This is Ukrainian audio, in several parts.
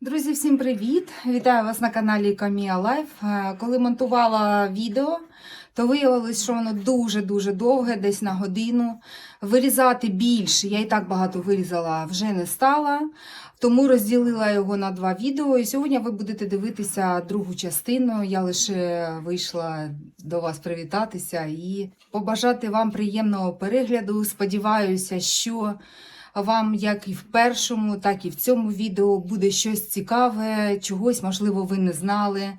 Друзі, всім привіт! Вітаю вас на каналі Камія Лайф. Е, Коли монтувала відео, то виявилось, що воно дуже-дуже довге, десь на годину. Вирізати більше, я і так багато вирізала, вже не стала. Тому розділила його на два відео. І сьогодні ви будете дивитися другу частину. Я лише вийшла до вас привітатися і побажати вам приємного перегляду. Сподіваюся, що вам як і в першому, так і в цьому відео буде щось цікаве, чогось, можливо, ви не знали,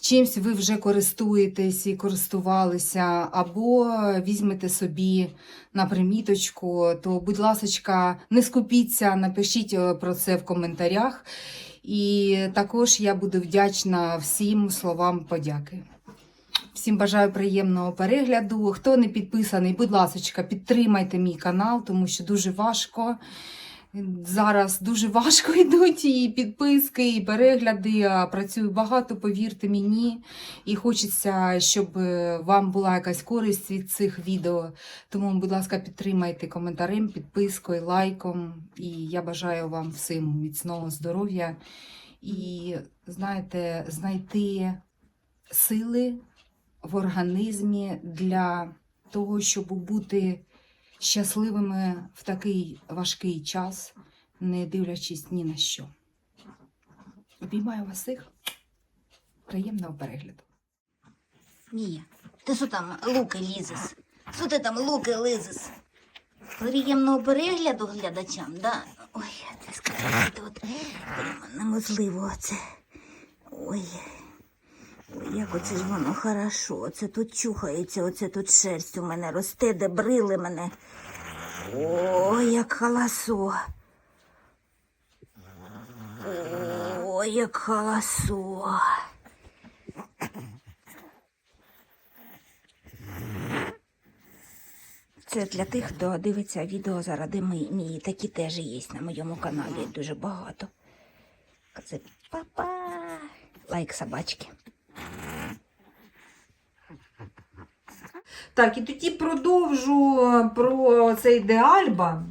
чимсь ви вже користуєтесь і користувалися, або візьмете собі на приміточку, то, будь ласка, не скупіться, напишіть е, про це в коментарях. І також я буду вдячна всім словам подяки. Всім бажаю приємного перегляду. Хто не підписаний, будь ласка, підтримайте мій канал, тому що дуже важко. Зараз дуже важко йдуть і підписки, і перегляди. Працюю багато, повірте мені. І хочеться, щоб е, вам була якась користь від цих відео. Тому, будь ласка, підтримайте коментарем, підпискою, лайком. І я бажаю вам всім міцного здоров'я і, знаєте, знайти сили в організмі для того, щоб бути щасливими в такий важкий час, не дивлячись ні на що. Обіймаю вас всіх. Приємного перегляду. Мія, ти що там луки лізеш? Що ти там луки лизеш? Приємного перегляду глядачам, да? Ой, це сказати от прямо неможливо це. Ой. Як оце ж воно хорошо. Оце тут чухається, оце тут шерсть у мене росте, де брили мене. Ой, як холосо. Ой, як холосо. Це для тих, хто дивиться відео заради мії. Такі теж є на моєму каналі дуже багато. Це папа. Лайк собачки. Так, і тоді продовжу про цей Деальба.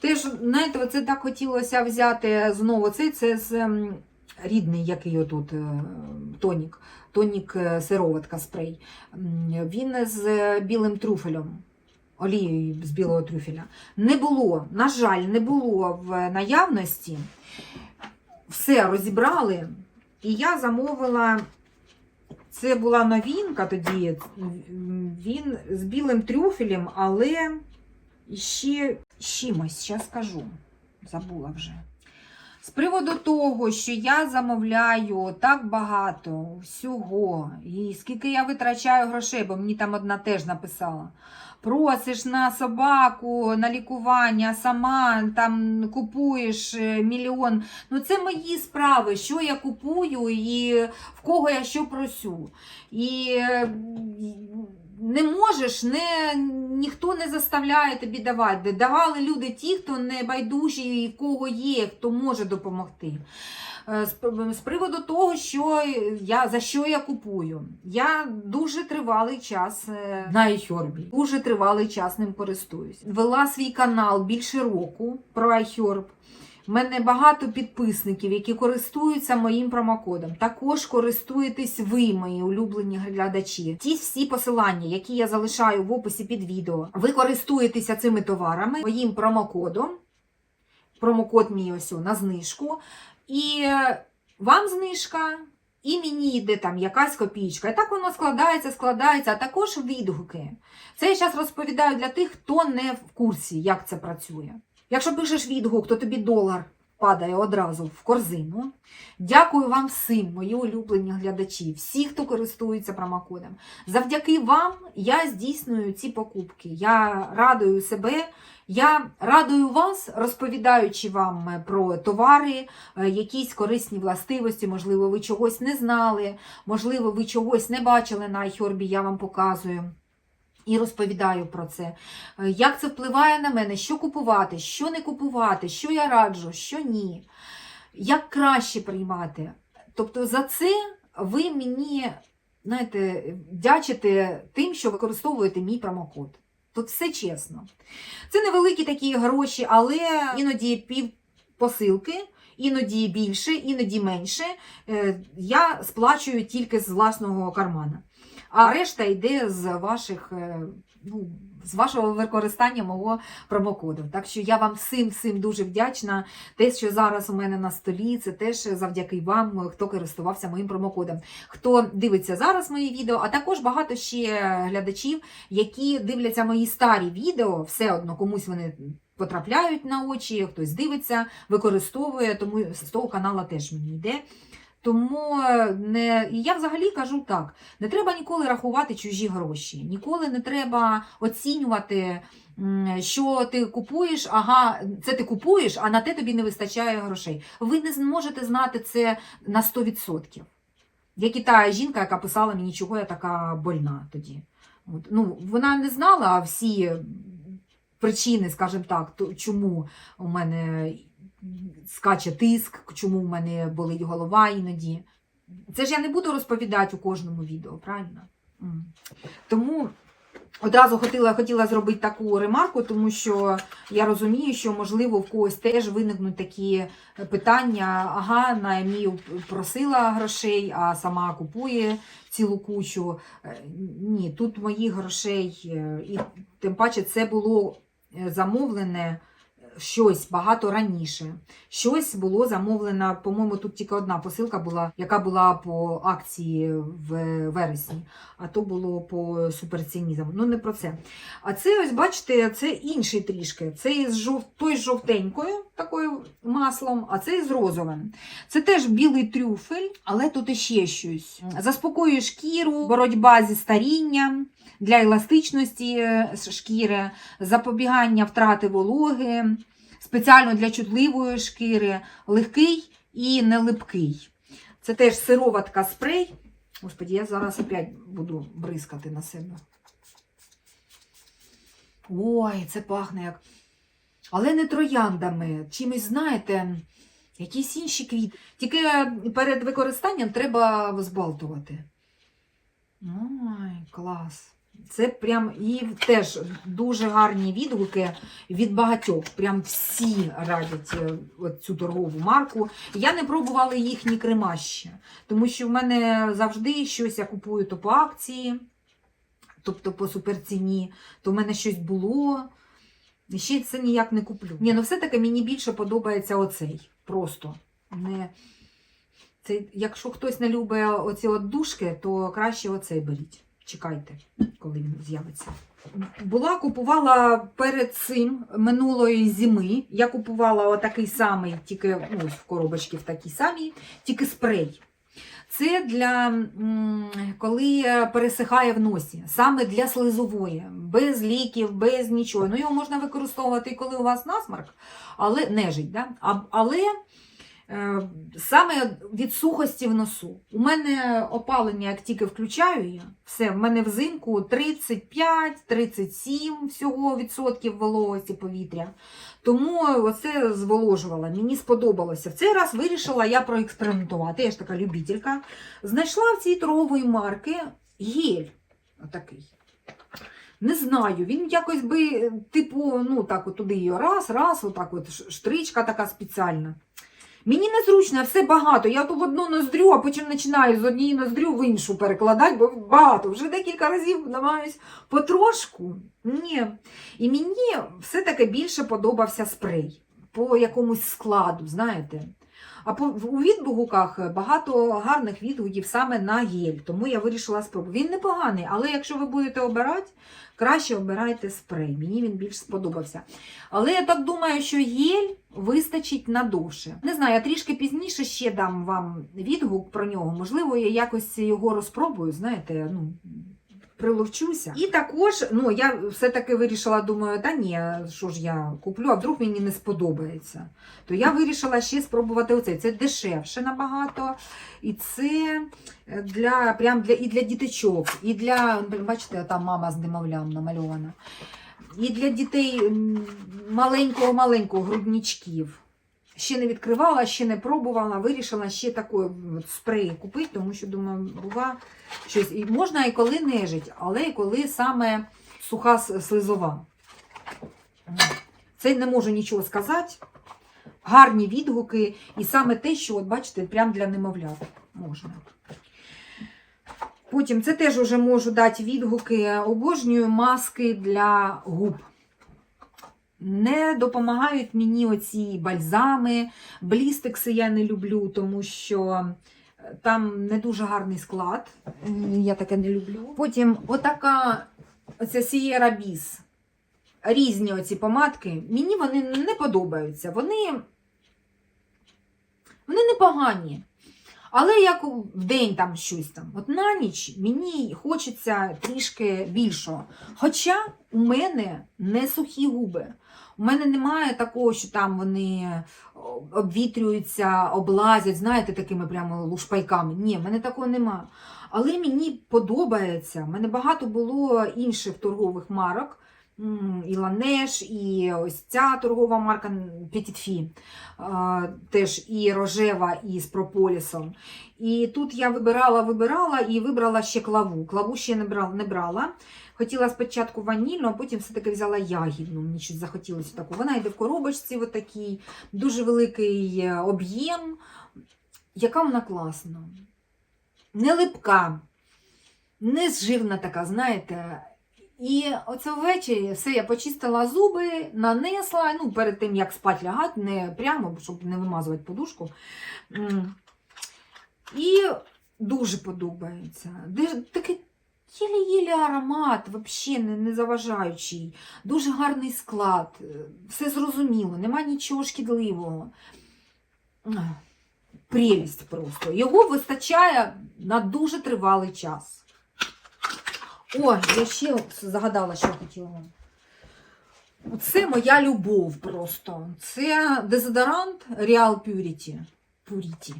Теж, знаєте, це так хотілося взяти знову цей, це з ем, рідний, який отут е, тонік, тонік е, сироватка спрей. Він з е, білим трюфелем, олією з білого трюфеля. Не було, на жаль, не було в наявності. Все розібрали, і я замовила. Це була новінка тоді. Він з білим трюфелем, але ще чимось, зараз скажу. Забула вже. З приводу того, що я замовляю так багато всього, і скільки я витрачаю грошей, бо мені там одна теж написала. Просиш на собаку, на лікування, сама там купуєш е, мільйон. Ну, це мої справи, що я купую і в кого я що просю. І е, не можеш, не, ніхто не заставляє тобі давати. Давали люди ті, хто не байдужі і в кого є, хто може допомогти. Е, З, приводу того, що я, за що я купую. Я дуже тривалий час е, на iHerb, дуже тривалий час ним користуюсь. Вела свій канал більше року про iHerb. У мене багато підписників, які користуються моїм промокодом. Також користуєтесь ви, мої улюблені глядачі. Ті всі посилання, які я залишаю в описі під відео, ви користуєтеся цими товарами моїм промокодом. Промокод мій ось на знижку. І е, вам знижка, і мені йде там якась копійка. І так воно складається, складається, а також відгуки. Це я зараз розповідаю для тих, хто не в курсі, як це працює. Якщо пишеш відгук, то тобі долар падає одразу в корзину. Дякую вам всім, мої улюблені глядачі, всі, хто користується промокодом. Завдяки вам я здійснюю ці покупки. Я радую себе, я радую вас, розповідаючи вам про товари, е, якісь корисні властивості, можливо, ви чогось не знали, можливо, ви чогось не бачили на iHerb, я вам показую. І розповідаю про це, Е, як це впливає на мене, що купувати, що не купувати, що я раджу, що ні, як краще приймати. Тобто за це ви мені знаєте, вдячите тим, що використовуєте мій промокод. Тут все чесно. Це невеликі такі гроші, але іноді пів посилки іноді більше, іноді менше. Е, Я сплачую тільки з власного кармана. А решта йде з ваших. е, Ну, з вашого використання мого промокоду. Так що я вам всім всім дуже вдячна. Те, що зараз у мене на столі, це теж завдяки вам, хто користувався моїм промокодом. Хто дивиться зараз мої відео, а також багато ще глядачів, які дивляться мої старі відео, все одно комусь вони потрапляють на очі, хтось дивиться, використовує, тому з того каналу теж мені йде. Тому не я взагалі кажу так: не треба ніколи рахувати чужі гроші, ніколи не треба оцінювати, що ти купуєш, ага, це ти купуєш, а на те тобі не вистачає грошей. Ви не зможете знати це на 100%. Як і та жінка, яка писала мені, чого я така больна тоді. От. Ну, вона не знала всі причини, скажімо так, то, чому у мене скаче тиск, чому в мене болить голова іноді. Це ж я не буду розповідати у кожному відео, правильно? Тому одразу хотіла, хотіла зробити таку ремарку, тому що я розумію, що, можливо, в когось теж виникнуть такі питання. Ага, Наемію просила грошей, а сама купує цілу кучу. Е, Ні, тут моїх грошей, е, і тим паче це було е, замовлене щось багато раніше. Щось було замовлено, по-моєму, тут тільки одна посилка була, яка була по акції в вересні, а то було по суперціні. Ну, не про це. А це, ось, бачите, це інший трішки. Це із жов... той з жовтенькою такою маслом, а це з розовим. Це теж білий трюфель, але тут іще щось. Заспокоює шкіру, боротьба зі старінням. Для еластичності е, шкіри, запобігання втрати вологи, спеціально для чутливої шкіри, легкий і нелипкий. Це теж сироватка спрей. Господі, я зараз опять буду бризкати на себе. Ой, це пахне як. Але не трояндами. Чимось, знаєте, якісь інші квіти. Тільки перед використанням треба збалтувати. Ой, клас. Це прям і теж дуже гарні відгуки від багатьох. Прям всі радять е, цю торгову марку. Я не пробувала їхні крема ще, тому що в мене завжди щось я купую то по акції, тобто по суперціні, то в мене щось було. Ще це ніяк не куплю. Ні, ну все-таки мені більше подобається оцей. Просто. Не... Це, якщо хтось не любить оці от дужки, то краще оцей беріть. Чекайте, коли він з'явиться. Була, купувала перед цим минулої зими. Я купувала отакий самий, тільки ну, ось в коробочці в такій самій, тільки спрей. Це для коли е, пересихає в носі, саме для слизової, без ліків, без нічого. Ну, його можна використовувати коли у вас насмарк, але нежить, да? але саме від сухості в носу. У мене опалення, як тільки включаю я, все, в мене взимку 35-37 всього відсотків вологості повітря. Тому оце зволожувала. Мені сподобалося. В цей раз вирішила я проекспериментувати. Я ж така любителька. Знайшла в цій торгової марки гель. Отакий. Не знаю, він якось би, типу, ну так, от туди раз, раз, отак, от штричка така спеціальна. Мені незручно, все багато. Я то в одну ноздрю, а потім починаю з однієї ноздрю в іншу перекладати, бо багато. Вже декілька разів намагаюсь потрошку. Ні. І мені все-таки більше подобався спрей по якомусь складу, знаєте. А у відгуках багато гарних відгуків саме на гель, тому я вирішила спробувати. Він непоганий, але якщо ви будете обирати, краще обирайте спрей. Мені він більш сподобався. Але я так думаю, що гель вистачить надовше. Не знаю, я трішки пізніше ще дам вам відгук про нього. Можливо, я якось його розпробую, знаєте, ну. Приловчуся. І також, ну, я все-таки вирішила, думаю, та ні, що ж я куплю, а вдруг мені не сподобається. То я вирішила ще спробувати оцей. Це дешевше набагато. І це для, прям для, і для діточок, і для, бачите, там мама з немовлям намальована. І для дітей маленького-маленького грудничків. Ще не відкривала, ще не пробувала, вирішила ще такий спрей купити, тому що думаю, бува щось. І можна і коли нежить, але і коли саме суха слизова. Це не можу нічого сказати. гарні відгуки, і саме те, що, от бачите, прям для немовлят можна. Потім це теж вже можу дати відгуки. Обожнюю маски для губ. Не допомагають мені оці бальзами, блістекси я не люблю, тому що е, там не дуже гарний склад. Я таке не люблю. Потім отака оця Sierra Bis. Різні оці помадки. Мені вони не подобаються. Вони, вони непогані. Але як в день там щось там, от на ніч мені хочеться трішки більшого. Хоча у мене не сухі губи. У мене немає такого, що там вони обвітрюються, облазять, знаєте, такими прямо лушпайками. Ні, в мене такого немає. Але мені подобається. У мене багато було інших торгових марок. І Ланеш, і ось ця торгова марка а, теж і рожева, і з прополісом. І тут я вибирала, вибирала і вибрала ще клаву. Клаву ще не брала. Хотіла спочатку ванільну, а потім все-таки взяла ягідну. Мені щось захотілося таку. Вона йде в коробочці, отакій, дуже великий е, об'єм. Яка вона класна. Не липка, не зживна така, знаєте. І оце ввечері все, я почистила зуби, нанесла, ну, перед тим, як спать лягати, не прямо, щоб не вимазувати подушку. І дуже подобається. Такий єлі-єлі аромат, взагалі не, не заважаючий. Дуже гарний склад, е, все зрозуміло, нема нічого шкідливого. Прелість просто. Його вистачає на дуже тривалий час. О, я ще загадала, що хотіла. Це моя любов просто. Це дезодорант Real Purity. Purity.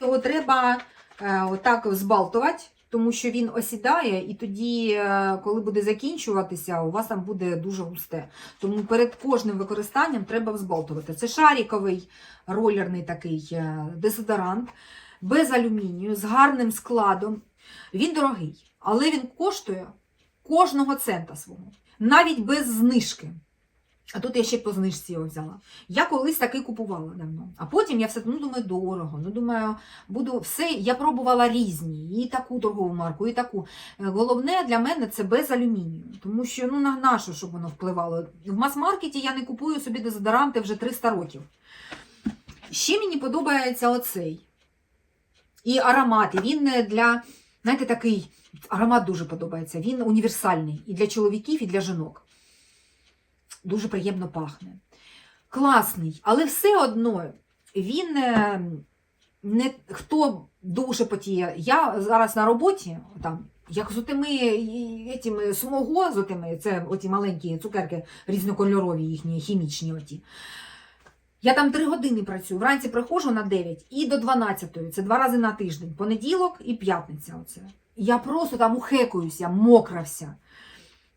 Його треба е, отак збалтувати, тому що він осідає, і тоді, е, коли буде закінчуватися, у вас там буде дуже густе. Тому перед кожним використанням треба взбалтувати. Це шаріковий ролерний такий е, дезодорант без алюмінію, з гарним складом. Він дорогий, але він коштує кожного цента свого, навіть без знижки. А тут я ще по знижці його взяла. Я колись таки купувала давно. А потім я все ну думаю, дорого. Ну думаю, буду все. Я пробувала різні, і таку торгову марку, і таку. Е, Головне для мене це без алюмінію, тому що ну на нащо, щоб воно впливало. В мас-маркеті я не купую собі дезодоранти вже 300 років. Ще мені подобається оцей. І аромат. І він е, для, знаєте, такий аромат дуже подобається. Він універсальний і для чоловіків, і для жінок. Дуже приємно пахне. Класний, але все одно він е, не хто дуже потіє. Я зараз на роботі, там, як з отими і- етими з отими, це оті маленькі цукерки різнокольорові їхні, хімічні оті. Я там три години працюю. Вранці приходжу на 9 і до 12. Це два рази на тиждень. Понеділок і п'ятниця. Оце. Я просто там ухекуюся, мокра вся.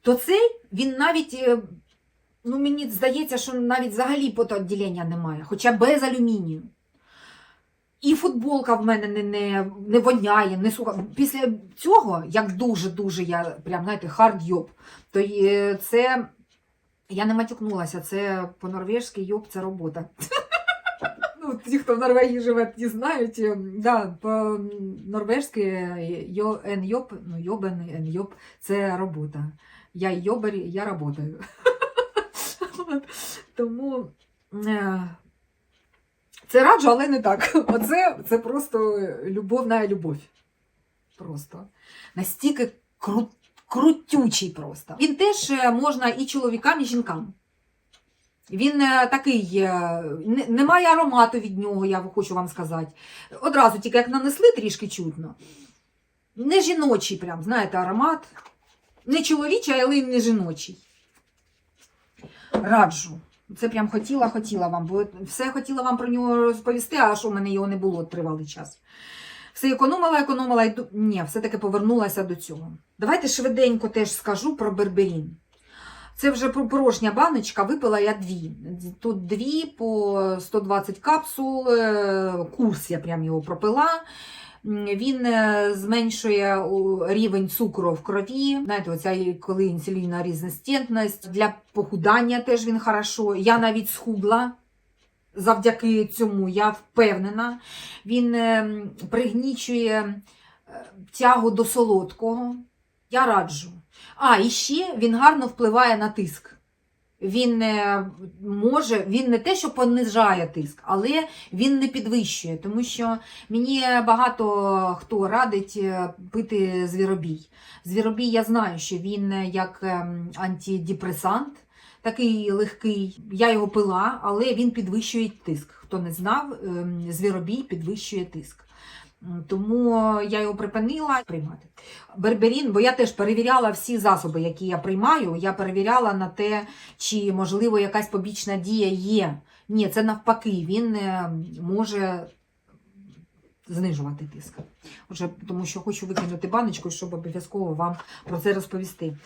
То цей він навіть, е, ну мені здається, що навіть взагалі потоотділення немає, хоча без алюмінію. І футболка в мене не, не, не воняє, не суха. Після цього, як дуже-дуже я прям, знаєте, хард йоб, то це я не матюкнулася, це по-норвежськи йоб це робота. Ну, ті, хто в Норвегії живе, ті знають. е, Да, по-норвежськи ен йоб, ну йобен, йоб це робота. Я йобер, я работаю. От. Тому е, це раджу, але не так. Оце це просто любовна любов. Просто. Настільки кру, крутючий просто. Він теж е, можна і чоловікам, і жінкам. Він е, такий, немає аромату від нього, я хочу вам сказати. Одразу тільки як нанесли трішки чутно. Не жіночий, прям, знаєте, аромат. Не чоловічий, але й не жіночий. Раджу. Це прям хотіла, хотіла вам, бо все хотіла вам про нього розповісти, а що в мене його не було тривалий час. Все економила, економила і ні, все-таки повернулася до цього. Давайте швиденько теж скажу про берберін. Це вже порожня баночка, випила я дві. Тут дві по 120 капсул, е, курс я прям його пропила. Він е, зменшує рівень цукру в крові. Знаєте, оця коли інсулінна резистентність. Для похудання теж він хорошо. Я навіть схудла. завдяки цьому, я впевнена. Він е, пригнічує е, тягу до солодкого. Я раджу. А, і ще він гарно впливає на тиск. Він е, може, він не те, що понижає тиск, але він не підвищує, тому що мені багато хто радить е, пити звіробій. Звіробій я знаю, що він як ем, антидепресант, такий легкий. Я його пила, але він підвищує тиск. Хто не знав, ем, звіробій підвищує тиск. М, Тому я його припинила приймати. Берберін, бо я теж перевіряла всі засоби, які я приймаю. Я перевіряла на те, чи можливо якась побічна дія є. Ні, це навпаки, він е, може знижувати тиск. Отже, тому що хочу викинути баночку, щоб обов'язково вам про це розповісти.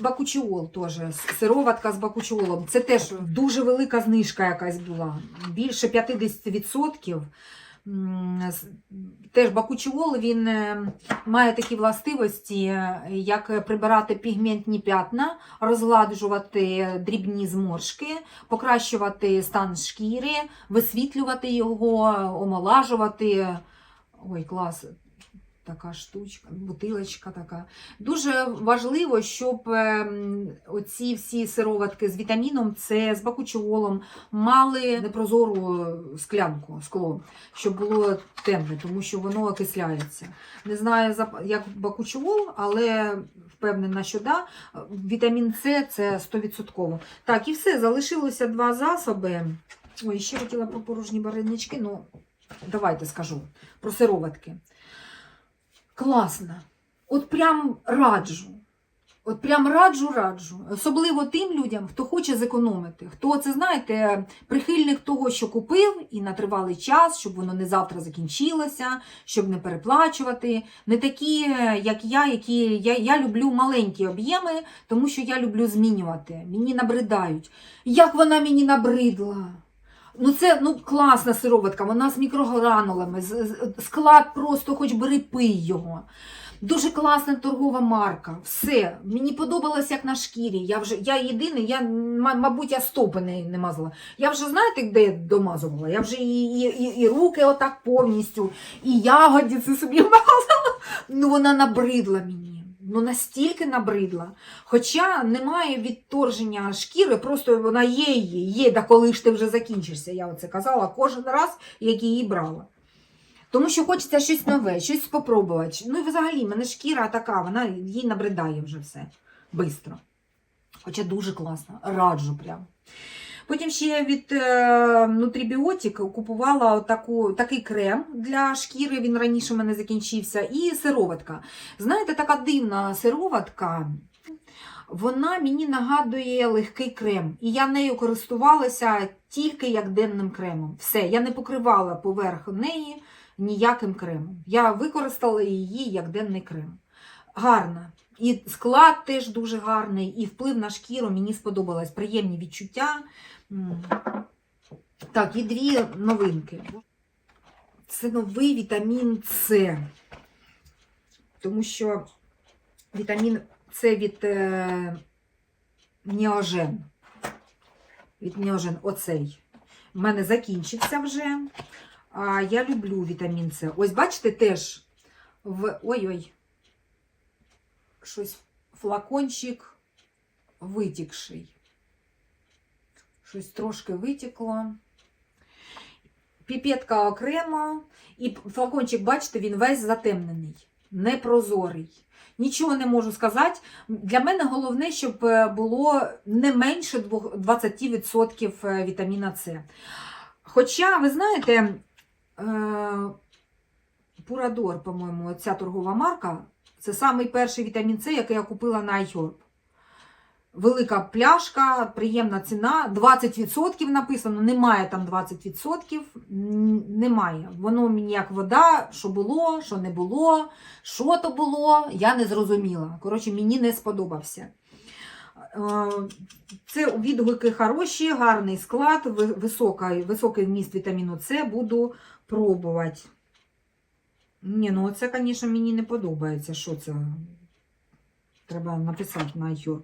Бакучіол теж, сироватка з бакучіолом. Це теж дуже велика знижка якась була. Більше 50%. Теж бакучіол він е, має такі властивості, е, як прибирати пігментні п'ятна, розгладжувати дрібні зморшки, покращувати стан шкіри, висвітлювати його, омолажувати. Ой, клас, така штучка, бутилочка така. Дуже важливо, щоб ем, оці всі сироватки з вітаміном С, з бакучіолом мали непрозору склянку, скло, щоб було темне, тому що воно окисляється. Не знаю, як бакучіол, але впевнена, що да. Вітамін С це 100%. Так, і все, залишилося два засоби. Ой, ще хотіла про порожні баринички, ну давайте скажу про сироватки. Класно. От прям раджу. От прям раджу, раджу. Особливо тим людям, хто хоче зекономити. Хто це, знаєте, прихильник того, що купив, і на тривалий час, щоб воно не завтра закінчилося, щоб не переплачувати. Не такі, як я, які я, я люблю маленькі об'єми, тому що я люблю змінювати. Мені набридають. Як вона мені набридла? Ну, це ну, класна сироватка, вона з мікрогранулами, склад просто хоч бери пий його. Дуже класна торгова марка. Все. Мені подобалось як на шкірі. Я вже я єдиний, я, мабуть, я стопи не, не мазала. Я вже знаєте, де я домазувала? Я вже і, і, і, і руки отак повністю, і ягодиці собі мазала. Ну вона набридла мені. Ну настільки набридла. Хоча немає відторження шкіри, просто вона є її, є, да коли ж ти вже закінчишся. Я оце казала кожен раз, як її брала. Тому що хочеться щось нове, щось спробувати. Ну і взагалі, в мене шкіра така, вона їй набридає вже все. Бистро. Хоча дуже класно, раджу прям. Потім ще я від е, Nutribiotic купувала таку, такий крем для шкіри, він раніше в мене закінчився, і сироватка. Знаєте, така дивна сироватка, вона мені нагадує легкий крем. І я нею користувалася тільки як денним кремом. Все, я не покривала поверх неї ніяким кремом. Я використала її як денний крем. Гарна. І склад теж дуже гарний, і вплив на шкіру мені сподобалось. Приємні відчуття. Так, і дві новинки. Це новий вітамін С. Тому що вітамін С від е, Неожен. Від Неожен оцей. У мене закінчився вже. А я люблю вітамін С. Ось бачите, теж в. Ой-ой. Щось флакончик витікший. Щось трошки витекло. Піпетка окремо. І флакончик, бачите, він весь затемнений, непрозорий. Нічого не можу сказати. Для мене головне, щоб е, було не менше 20% вітаміна С. Хоча, ви знаєте, е, Пурадор, по-моєму, ця торгова марка, це самий перший вітамін С, який я купила на iHerb. Велика пляшка, приємна ціна, 20% написано, немає там 20%, немає. Воно мені як вода, що було, що не було, що то було, я не зрозуміла. Коротше, мені не сподобався. Е, Це відгуки хороші, гарний склад, ви- висока, високий вміст вітаміну С буду пробувати. Ні, ну це, звісно, мені не подобається. Що це? Треба написати на iHerb.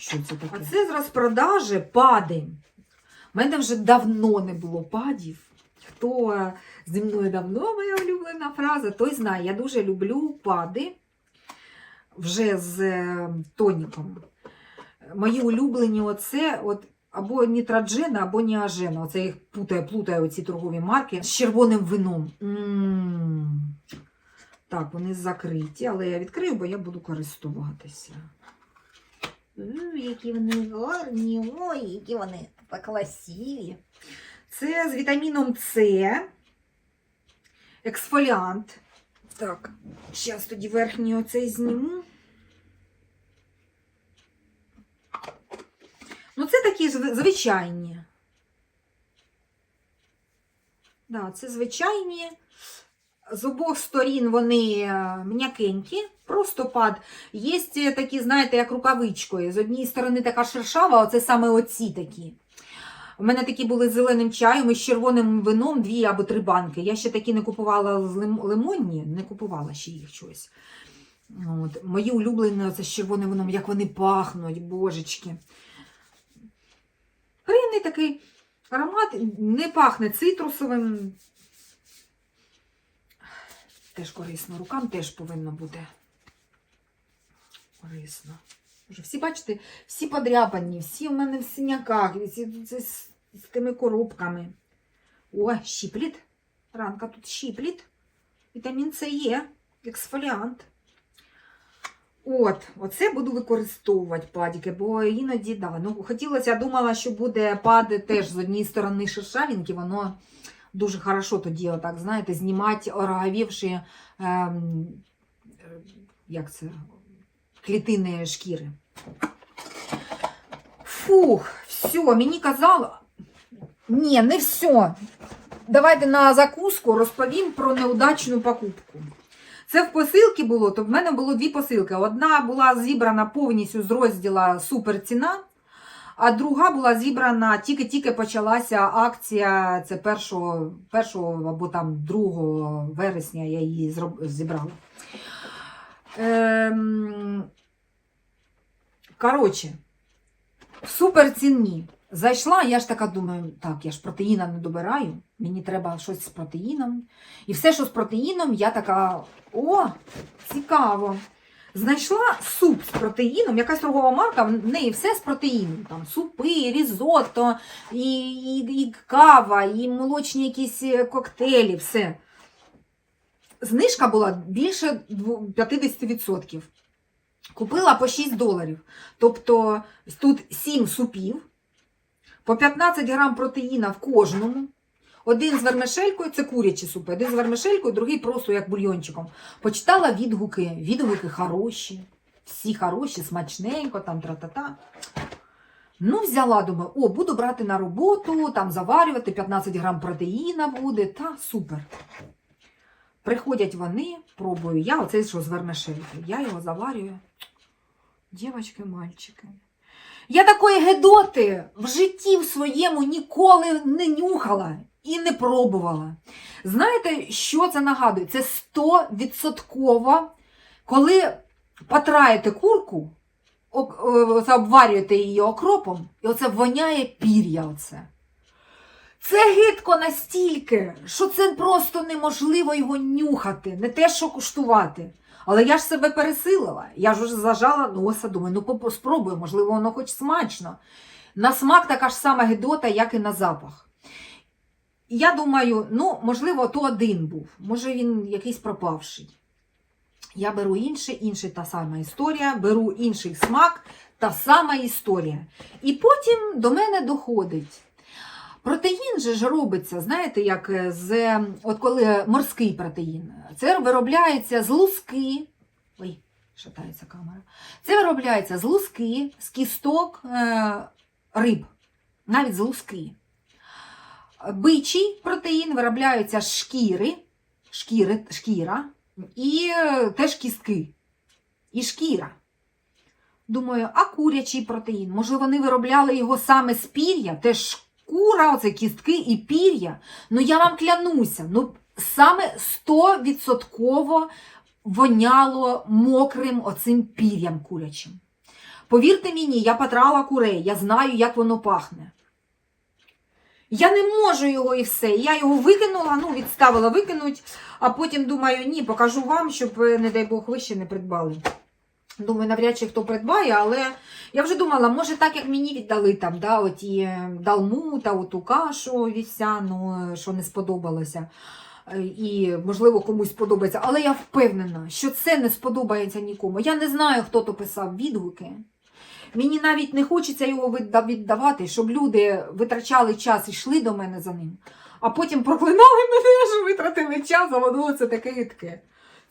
Що це таке? А це з розпродажі падень. мене вже давно не було падів. Хто е, зі мною давно моя улюблена фраза, той знає, я дуже люблю пади вже з е, тоніком. Мої улюблені оце от або нітроджена, або ніажена. Оце їх путаю, плутаю оці торгові марки з червоним вином. м Так, вони закриті, але я відкрию, бо я буду користуватися. Які вони гарні, ой, які вони красиві. Це з вітаміном С. Ексфоліант. Так, зараз тоді верхній оцей зніму. Ну, це такі зв- звичайні. Да, це звичайні. З обох сторін вони е, м'якенькі, просто пад. Є е, такі, знаєте, як рукавичкою. З однієї сторони така шершава, а оце саме оці такі. У мене такі були з зеленим чаєм і з червоним вином дві або три банки. Я ще такі не купувала з лим- лимонні, не купувала ще їх щось. От. Мої улюблені це з червоним вином, як вони пахнуть, божечки. Приємний такий аромат, не пахне цитрусовим. Теж корисно. Рукам теж повинно бути корисно. Вже всі, бачите, всі подряпані, всі у мене в синяках, всі це з, з тими коробками. О, щіпліт. Ранка тут щіпліт. Вітамін С є, ексфоліант. От, оце буду використовувати падіки, бо іноді, да, ну, хотілося, думала, що буде пади теж з однієї сторони шершавінки, воно дуже хорошо тоді, отак, знаєте, знімати ороговівші, ем, е, як це, клітини шкіри. Фух, все, мені казало. Ні, не все. Давайте на закуску розповім про неудачну покупку. Це в посилки було, то в мене було дві посилки. Одна була зібрана повністю з розділа суперціна, а друга була зібрана, тільки-тільки почалася акція. Це 1, 1 або там 2 вересня я її зібрала. Ем... Коротше, в суперціні. Зайшла, я ж така думаю, так, я ж протеїна не добираю, мені треба щось з протеїном. І все, що з протеїном, я така, о, цікаво. Знайшла суп з протеїном, якась торгова марка, в неї все з протеїном. Там супи, різотто, і, і, і кава, і молочні якісь е, коктейлі, все. Знижка була більше 50%. Купила по 6 доларів. Тобто тут 7 супів, по 15 грам протеїна в кожному. Один з вермишелькою, це курячі супи, один з вермишелькою, другий просто як бульйончиком. Почитала відгуки. Відгуки хороші, всі хороші, смачненько, там тра-та-та. Ну, взяла, думаю, о, буду брати на роботу, там заварювати, 15 грам протеїна буде, та супер. Приходять вони, пробую я, оцей що з вермишелькою, я його заварюю. Дівочки, мальчики. Я такої гедоти в житті в своєму ніколи не нюхала і не пробувала. Знаєте, що це нагадує? Це 100%, коли потраєте курку, е, обварюєте її окропом, і оце воняє пір'я. Оце. Це гидко настільки, що це просто неможливо його нюхати, не те, що куштувати. Але я ж себе пересилила. Я ж уже зажала носа, думаю, ну спробую, можливо, воно хоч смачно. На смак така ж сама гидота, як і на запах. Я думаю, ну, можливо, то один був, може він якийсь пропавший. Я беру інший, інший та сама історія, беру інший смак, та сама історія. І потім до мене доходить. Протеїн же ж робиться, знаєте, як е, з от коли морський протеїн. Це виробляється з луски. Ой, шатається камера. Це виробляється з луски, з кісток е, риб, навіть з луски. Бичий протеїн виробляється з шкіри, шкіри, шкіра і е, теж кістки. І шкіра. Думаю, а курячий протеїн? Може, вони виробляли його саме з пір'я, теж шкура, оце кістки і пір'я. Ну я вам клянуся, ну саме 100% воняло мокрим оцим пір'ям курячим. Повірте мені, я потрала курей, я знаю, як воно пахне. Я не можу його і все. Я його викинула, ну, відставила викинуть, а потім думаю, ні, покажу вам, щоб, не дай Бог, ви ще не придбали. Думаю, навряд чи хто придбає, але я вже думала, може так, як мені віддали там, да, оті е, далму та оту кашу вівсяну, е, що не сподобалося. Е, І, можливо, комусь сподобається. Але я впевнена, що це не сподобається нікому. Я не знаю, хто то писав відгуки. Мені навіть не хочеться його віддавати, щоб люди витрачали час і йшли до мене за ним, а потім проклинали мене, що витратили час, а воно це таке таке.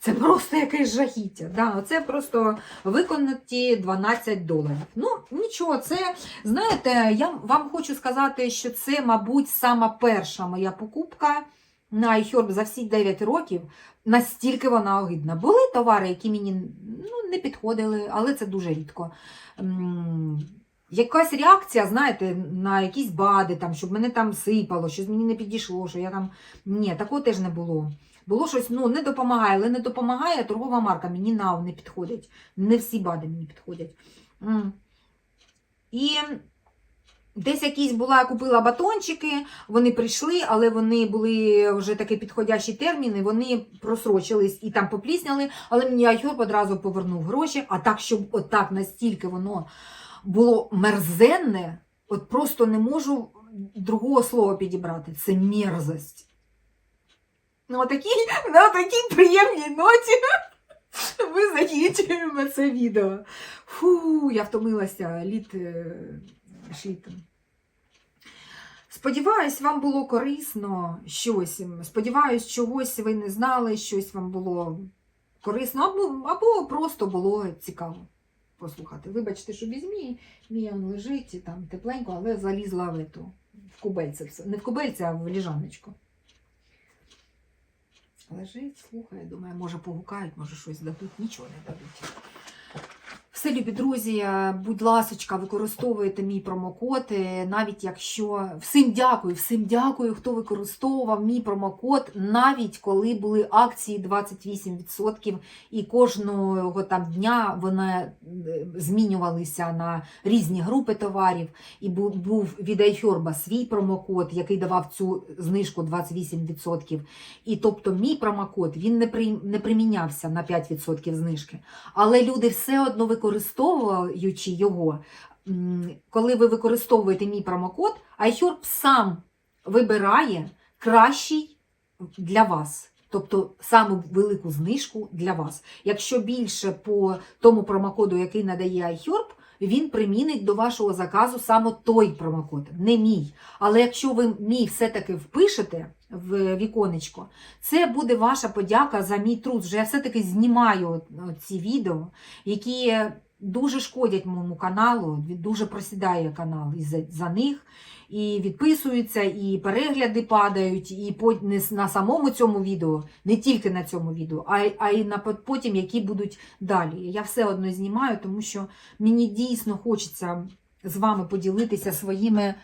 Це просто якесь жахіття. Да, це просто виконаті 12 доларів. Ну, нічого, це, знаєте, я вам хочу сказати, що це, мабуть, сама перша моя покупка на iHerb за всі 9 років. Настільки вона огидна. Були товари, які мені ну, не підходили, але це дуже рідко. Якась реакція, знаєте, на якісь бади, там, щоб мене там сипало, щось мені не підійшло, що я там. Ні, такого теж не було. Було щось, ну, не допомагає, але не допомагає торгова марка, мені нау не підходить. Не всі бади мені підходять. І десь якісь була, я купила батончики, вони прийшли, але вони були вже такі підходящі терміни, вони просрочились і там поплісняли, але мені Айхерб одразу повернув гроші, а так, щоб отак настільки воно було мерзенне, от просто не можу другого слова підібрати. Це мерзость. Ну, отакій, на такій приємній ноті ми закінчуємо це відео. Фу, я втомилася літ е, шлітом. Сподіваюсь, вам було корисно щось. Сподіваюсь, чогось ви не знали, щось вам було корисно, або, або просто було цікаво послухати. Вибачте, що без мій, мій лежить там тепленько, але залізла в ету, в кубельце. Не в кубельце, а в ліжаночку. Лежить, слухає, думає, може погукають, може щось дадуть, нічого не дадуть. Все, любі друзі, е, будь ласочка, використовуйте мій промокод, е, навіть якщо всім дякую, всім дякую, хто використовував мій промокод, навіть коли були акції 28%, і кожного там дня вони е, змінювалися на різні групи товарів. І був, від iHerb свій промокод, який давав цю знижку 28%. І тобто мій промокод він не, при, не примінявся на 5% знижки. Але люди все одно використовуючи його, коли ви використовуєте мій промокод, iHerb сам вибирає кращий для вас. Тобто саму велику знижку для вас. Якщо більше по тому промокоду, який надає iHerb, він примінить до вашого заказу саме той промокод, не мій. Але якщо ви мій все-таки впишете в віконечко, це буде ваша подяка за мій труд. Вже я все-таки знімаю от ці відео, які дуже шкодять моєму каналу, дуже просідає канал із-за за них. І відписуються, і перегляди падають, і не на самому цьому відео, не тільки на цьому відео, а, й- а й на потім, які будуть далі. Я все одно знімаю, тому що мені дійсно хочеться з вами поділитися своїми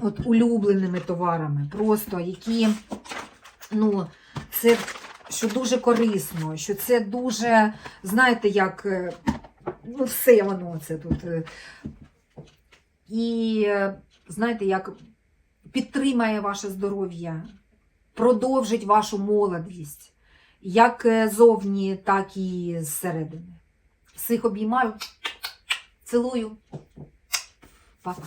от улюбленими товарами, просто які, ну, це що дуже корисно, що це дуже, знаєте, як е, ну, все воно це тут. е. І е, знаєте, як підтримає ваше здоров'я, продовжить вашу молодість, як е, зовні, так і зсередини. Всіх обіймаю, цілую. Па-па.